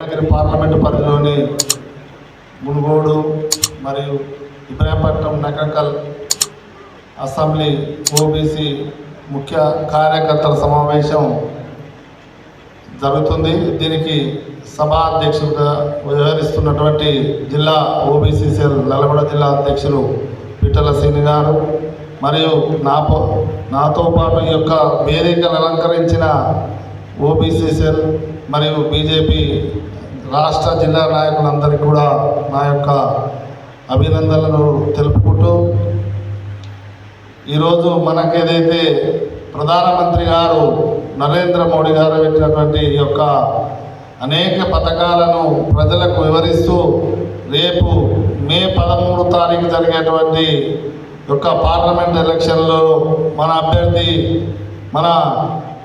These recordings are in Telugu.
నగరి పార్లమెంటు పరిధిలోని మునుగోడు మరియు ఇబ్రాహీంపట్నం నకకల్ అసెంబ్లీ ఓబీసీ ముఖ్య కార్యకర్తల సమావేశం జరుగుతుంది. దీనికి సభా అధ్యక్షులుగా వ్యవహరిస్తున్నటువంటి జిల్లా ఓబీసీ సెల్ నల్గొండ జిల్లా అధ్యక్షులు పిట్టల శ్రీని గారు మరియు నాతో నాతో పాటు ఈ యొక్క వేదికను అలంకరించిన ఓబీసీ సెల్ మరియు బీజేపీ రాష్ట్ర జిల్లా నాయకులందరికీ కూడా నా యొక్క అభినందనలు తెలుపుకుంటూ ఈరోజు మనకు ఏదైతే ప్రధానమంత్రి గారు నరేంద్ర మోడీ గారు పెట్టినటువంటి ఈ యొక్క అనేక పథకాలను ప్రజలకు వివరిస్తూ రేపు మే పదమూడు తారీఖు జరిగేటువంటి యొక్క పార్లమెంట్ ఎలక్షన్లో మన అభ్యర్థి మన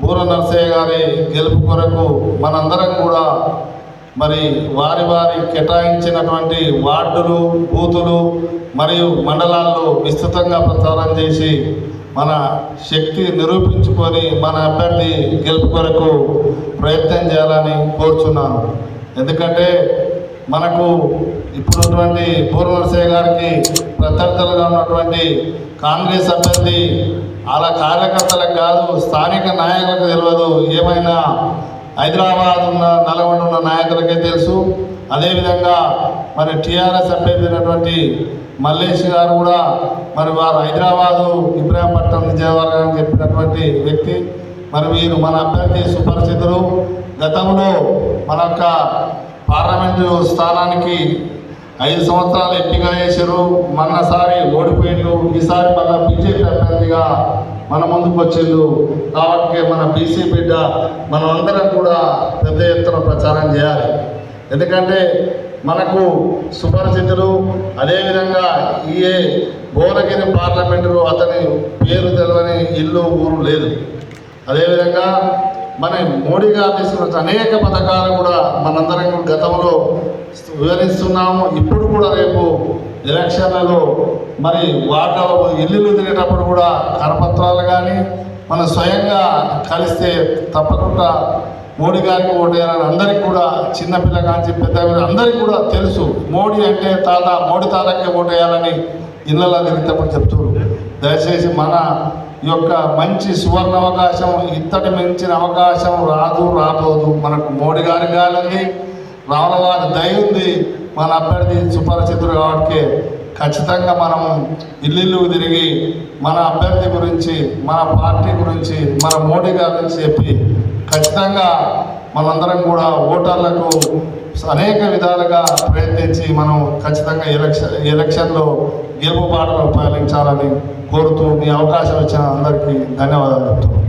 బూర నరసయ్య గారి గెలుపు కొరకు మనందరం కూడా మరి వారి వారి కేటాయించినటువంటి వార్డులు బూతులు మరియు మండలాల్లో విస్తృతంగా ప్రచారం చేసి మన శక్తి నిరూపించుకొని మన అభ్యర్థి గెలుపు కొరకు ప్రయత్నం చేయాలని కోరుచున్నాను. ఎందుకంటే మనకు ఇప్పుడున్నటువంటి పూర్వనరసయ్య గారికి ప్రత్యర్థులుగా ఉన్నటువంటి కాంగ్రెస్ అభ్యర్థి అలా కార్యకర్తలకు కాదు స్థానిక నాయకులకు తెలియదు ఏమైనా హైదరాబాద్ ఉన్న నల్గొండ ఉన్న నాయకులకే తెలుసు. అదేవిధంగా మరి టీఆర్ఎస్ అభ్యర్థి మల్లేష్ గారు కూడా మరి వారు హైదరాబాదు ఇబ్రాహీంపట్నం విజయవాడ చెప్పినటువంటి వ్యక్తి. మరి వీరు మన అభ్యర్థి సుపరిచితులు. గతంలో మన యొక్క పార్లమెంటు స్థానానికి ఐదు సంవత్సరాలు ఎంపిక చేశారు? మొన్నసారి ఓడిపోయిండు. ఈసారి మన బీజేపీ అభ్యర్థిగా మన ముందుకు వచ్చిండు. కాబట్టి మన బీసీ బిడ్డ మనం అందరం కూడా పెద్ద ఎత్తున ప్రచారం చేయాలి. ఎందుకంటే మనకు సుపరిచితులు అదేవిధంగా ఈ భువనగిరి పార్లమెంటులో అతని పేరు తెలవని ఇల్లు ఊరు లేదు. అదేవిధంగా మన మోడీ గారు తీసుకున్న అనేక పథకాలు కూడా మనందరం గతంలో వివరిస్తున్నాము. ఇప్పుడు కూడా రేపు ఎలక్షన్లలో మరి వాటిలో ఇల్లులు తిరిగేటప్పుడు కూడా కరపత్రాలు కానీ మనం స్వయంగా కలిస్తే తప్పకుండా మోడీ గారికి ఓటేయాలని అందరికీ కూడా చిన్నపిల్ల కాంచి పెద్ద అందరికీ కూడా తెలుసు. మోడీ అంటే తాత మోడీ తాతకే ఓటేయాలని ఇళ్ళలా తిరిగేటప్పుడు చెప్తున్నారు. దయచేసి మన యొక్క మంచి సువర్ణ అవకాశం ఇంతటి మించిన అవకాశం రాదు రాబోదు. మనకు మోడీ గారి గాలి రావుల వారి దయ ఉంది. మన అభ్యర్థి సుపరిచితుడు కాబట్టి ఖచ్చితంగా మనం ఇల్లు తిరిగి మన అభ్యర్థి గురించి మన పార్టీ గురించి మన మోడీ గారి గురించి చెప్పి ఖచ్చితంగా మనందరం కూడా ఓటర్లకు అనేక విధాలుగా ప్రయత్నించి మనం ఖచ్చితంగా ఎలక్షన్ ఎలక్షన్లో గెలుపు పాటలు ఉపయోగించాలని కోరుతూ మీ అవకాశం ఇచ్చిన అందరికీ ధన్యవాదాలు చెప్తున్నాను.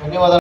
ధన్యవాదాలు.